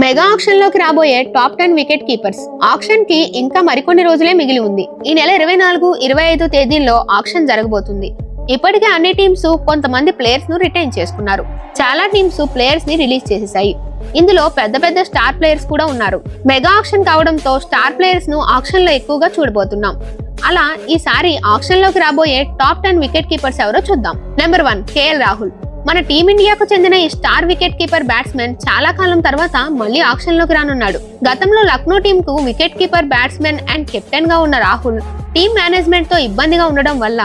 Mega ఆక్షన్లోకి రాబోయే top ten wicket keepers. ఆక్షన్కి ఇంకా మరికొన్ని రోజులే మిగిలి ఉంది. ఈ నెల ఇరవై నాలుగు ఇరవై ఐదు తేదీల్లో ఆక్షన్ జరగబోతుంది. ఇప్పటికే అన్ని టీమ్స్ కొంతమంది ప్లేయర్స్ను రిటైన్ చేసుకున్నారు. చాలా టీమ్స్ ప్లేయర్స్ని రిలీజ్ చేసేసాయి ఇందులో పెద్ద పెద్ద స్టార్ ప్లేయర్స్ కూడా ఉన్నారు. మెగా ఆక్షన్ కావడంతో స్టార్ ప్లేయర్స్ను ఆక్షన్లో ఎక్కువగా చూడబోతున్నాం. అలా ఈసారి ఆక్షన్లోకి రాబోయే టాప్ టెన్ వికెట్ కీపర్స్ ఎవరో చూద్దాం. Number one KL Rahul. మన టీమిండియాకు చెందిన ఈ స్టార్ వికెట్ కీపర్ బ్యాట్స్మెన్ చాలా కాలం తర్వాత మళ్ళీ ఆక్షన్లోకి రానున్నాడు. గతంలో లక్నో టీమ్కు వికెట్ కీపర్ బ్యాట్స్మెన్ అండ్ కెప్టెన్గా ఉన్న రాహుల్ టీం మేనేజ్మెంట్తో ఇబ్బందిగా ఉండడం వల్ల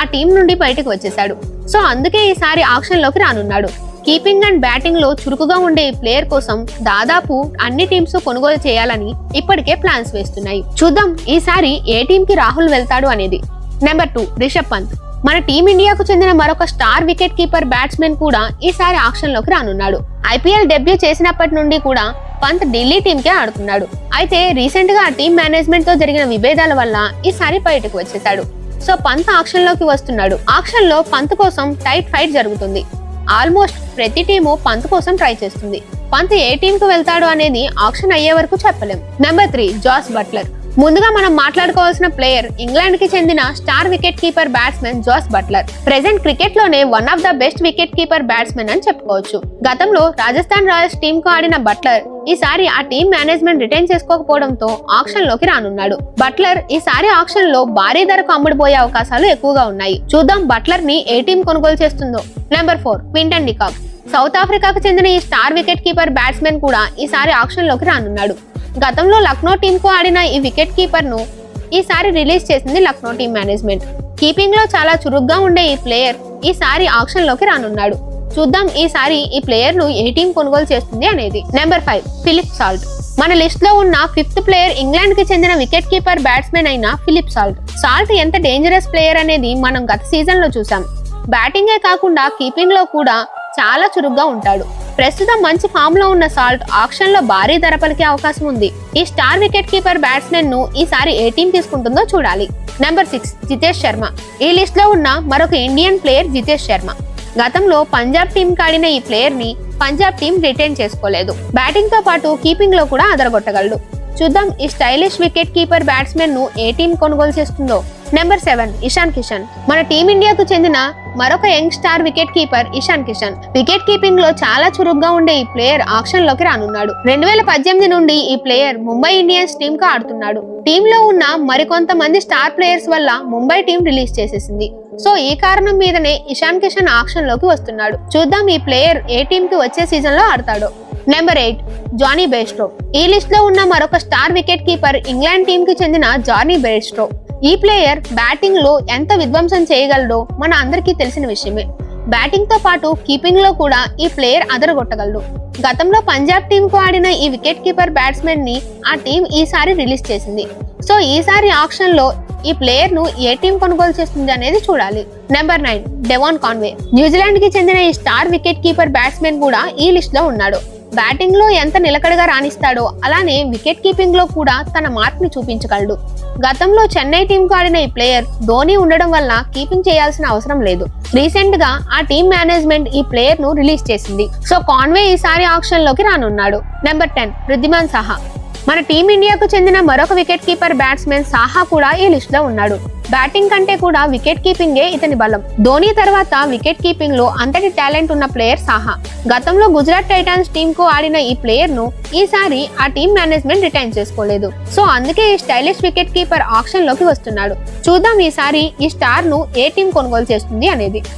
ఆ టీం నుండి బయటకు వచ్చేశాడు. సో అందుకే ఈసారి ఆక్షన్లోకి రానున్నాడు. కీపింగ్ అండ్ బ్యాటింగ్లో చురుకుగా ఉండే ఈ ప్లేయర్ కోసం దాదాపు అన్ని టీమ్స్ కొనుగోలు చేయాలని ఇప్పటికే ప్లాన్స్ వేస్తున్నాయి. చూద్దాం ఈసారి ఏ టీం కి రాహుల్ వెళ్తాడు అనేది. Number two Rishabh Pant. మన టీమిండియాకు చెందిన మరొక స్టార్ వికెట్ కీపర్ బ్యాట్స్మెన్ కూడా ఈసారి ఆక్షన్లోకి రానున్నాడు. ఐపీఎల్ డెబ్యూ చేసినప్పటి నుండి కూడా పంత్ ఢిల్లీ టీంకే ఆడుతున్నాడు అయితే రీసెంట్గా టీం మేనేజ్మెంట్తో జరిగిన విభేదాల వల్ల ఈసారి బయటకు వచ్చేసాడు సో పంత్ ఆక్షన్లోకి వస్తున్నాడు. ఆక్షన్లో పంత్ కోసం టైట్ ఫైట్ జరుగుతుంది. ఆల్మోస్ట్ ప్రతి టీము పంత్ కోసం ట్రై చేస్తుంది. పంత్ ఏ టీంకు వెళ్తాడు అనేది ఆక్షన్ అయ్యే వరకు చెప్పలేం. Number three Jos Buttler. ముందుగా మనం మాట్లాడుకోవాల్సిన ప్లేయర్ ఇంగ్లాండ్కి చెందిన star wicket keeper batsmen Jos Buttler present క్రికెట్లోనే one of the best wicket keeper batsmen అని చెప్పుకోవచ్చు. గతంలో రాజస్థాన్ రాయల్స్ టీమ్కు ఆడిన బట్లర్ ఈసారి ఆ టీం మేనేజ్మెంట్ రిటైన్ చేసుకోకపోవడంతో ఆక్షన్లోకి రానున్నాడు. బట్లర్ ఈసారి ఆక్షన్లో భారీ ధరకు అమ్ముడుపోయే అవకాశాలు ఎక్కువగా ఉన్నాయి. చూద్దాం బట్లర్ని ఏ టీం కొనుగోలు చేస్తుందో. Number four Quinton de Kock South ఆఫ్రికాకు చెందిన ఈ స్టార్ వికెట్ కీపర్ బ్యాట్స్మెన్ కూడా ఈసారి ఆక్షన్లోకి రానున్నాడు. గతంలో లక్నో టీంకు ఆడిన ఈ వికెట్ కీపర్ను ఈసారి రిలీజ్ చేసింది లక్నో టీం మేనేజ్మెంట్. కీపింగ్లో చాలా చురుగ్గా ఉండే ఈ ప్లేయర్ ఈసారి ఆక్షన్లోకి రానున్నాడు. చూద్దాం ఈసారి ఈ ప్లేయర్ను ఏ టీం కొనుగోలు చేస్తుంది అనేది. Number five Philip Salt. మన లిస్ట్లో ఉన్న ఫిఫ్త్ ప్లేయర్ ఇంగ్లాండ్కి చెందిన వికెట్ కీపర్ బ్యాట్స్మెన్ అయిన ఫిలిప్ సాల్ట్. సాల్ట్ ఎంత డేంజరస్ ప్లేయర్ అనేది మనం గత సీజన్లో చూసాం బ్యాటింగే కాకుండా కీపింగ్లో కూడా చాలా చురుగ్గా ఉంటాడు. ప్రస్తుతం మంచి ఫామ్లో ఉన్న సాల్ట్ ఆక్షన్లో భారీ ధర పలికే అవకాశం ఉంది. ఈ స్టార్ వికెట్ కీపర్ బ్యాట్స్మెన్ను ఈసారి ఏ టీం తీసుకుంటుందో చూడాలి. Number six Jitesh Sharma. ఈ లిస్ట్లో ఉన్న మరొక ఇండియన్ ప్లేయర్ జితేష్ శర్మ. గతంలో పంజాబ్ టీం కాడిన ఈ ప్లేయర్ని పంజాబ్ టీం రిటైన్ చేసుకోలేదు. బ్యాటింగ్తో పాటు కీపింగ్లో కూడా అదరగొట్టగలడు. చూద్దాం ఈ స్టైలిష్ వికెట్ కీపర్ బ్యాట్స్మెన్ను ఏ టీం కొనుగోలు చేస్తుందో. Number seven Ishan Kishan. మన టీమిండియాకు చెందిన మరొక young star wicket keeper Ishan Kishan. Wicket కీపింగ్లో చాలా చురుగ్గా ఉండే ఈ ప్లేయర్ ఆక్షన్లోకి రానున్నాడు. రెండు వేల పద్దెనిమిది నుండి ఈ ప్లేయర్ ముంబై ఇండియన్స్ టీమ్కు ఆడుతున్నాడు. టీమ్లో ఉన్న మరికొంతమంది స్టార్ ప్లేయర్స్ వల్ల ముంబై టీం రిలీజ్ చేసేసింది. సో ఈ కారణం మీదనే ఇషాన్ కిషన్ ఆక్షన్లోకి వస్తున్నాడు. చూద్దాం ఈ ప్లేయర్ ఏ టీమ్కి వచ్చే సీజన్లో ఆడతాడో. Number eight Jonny Bairstow. ఈ లిస్ట్లో ఉన్న మరొక star wicket keeper England team కి చెందిన జానీ బేస్ట్రో. ఈ ప్లేయర్ బ్యాటింగ్లో ఎంత విధ్వంసం చేయగలడో మన అందరికీ తెలిసిన విషయమే. బ్యాటింగ్తో పాటు కీపింగ్లో కూడా ఈ ప్లేయర్ అదరగొట్టగలడు. గతంలో పంజాబ్ టీం కు ఆడిన ఈ వికెట్ కీపర్ బ్యాట్స్మెన్ని ఆ టీం ఈసారి రిలీజ్ చేసింది. సో ఈసారి ఆప్షన్లో ఈ ప్లేయర్ను ఏ టీం కొనుగోలు చేస్తుంది అనేది చూడాలి. Number nine Devon Conway. న్యూజిలాండ్కి చెందిన ఈ స్టార్ వికెట్ కీపర్ బ్యాట్స్మెన్ కూడా ఈ లిస్ట్లో ఉన్నాడు. బ్యాటింగ్లో ఎంత నిలకడగా రాణిస్తాడో అలానే వికెట్ కీపింగ్లో కూడా తన మార్క్ని చూపించగలడు. గతంలో చెన్నై టీం కు ఆడిన ఈ ప్లేయర్ ధోని ఉండడం వల్ల కీపింగ్ చేయాల్సిన అవసరం లేదు. రీసెంట్గా ఆ టీం మేనేజ్మెంట్ ఈ ప్లేయర్ను రిలీజ్ చేసింది. సో కాన్వే ఈసారి ఆప్షన్లోకి రానున్నాడు. నెంబర్ టెన్ రుద్దిమాన్ సహా. మన టీమిండియాకు చెందిన మరొక వికెట్ కీపర్ బ్యాట్స్మెన్ సాహా కూడా ఈ లిస్ట్లో ఉన్నాడు. బ్యాటింగ్ కంటే కూడా వికెట్ కీపింగే ఇతని బలం. ధోని తర్వాత వికెట్ కీపింగ్లో అంతటి టాలెంట్ ఉన్న ప్లేయర్ సాహా. గతంలో గుజరాత్ టైటాన్స్ టీమ్కు ఆడిన ఈ ప్లేయర్ను ఈసారి ఆ టీం మేనేజ్మెంట్ రిటైన్ చేసుకోలేదు. సో అందుకే ఈ స్టైలిష్ వికెట్ కీపర్ ఆప్షన్లోకి వస్తున్నాడు. చూద్దాం ఈసారి ఈ స్టార్ను ఏ టీం కొనుగోలు చేస్తుంది అనేది.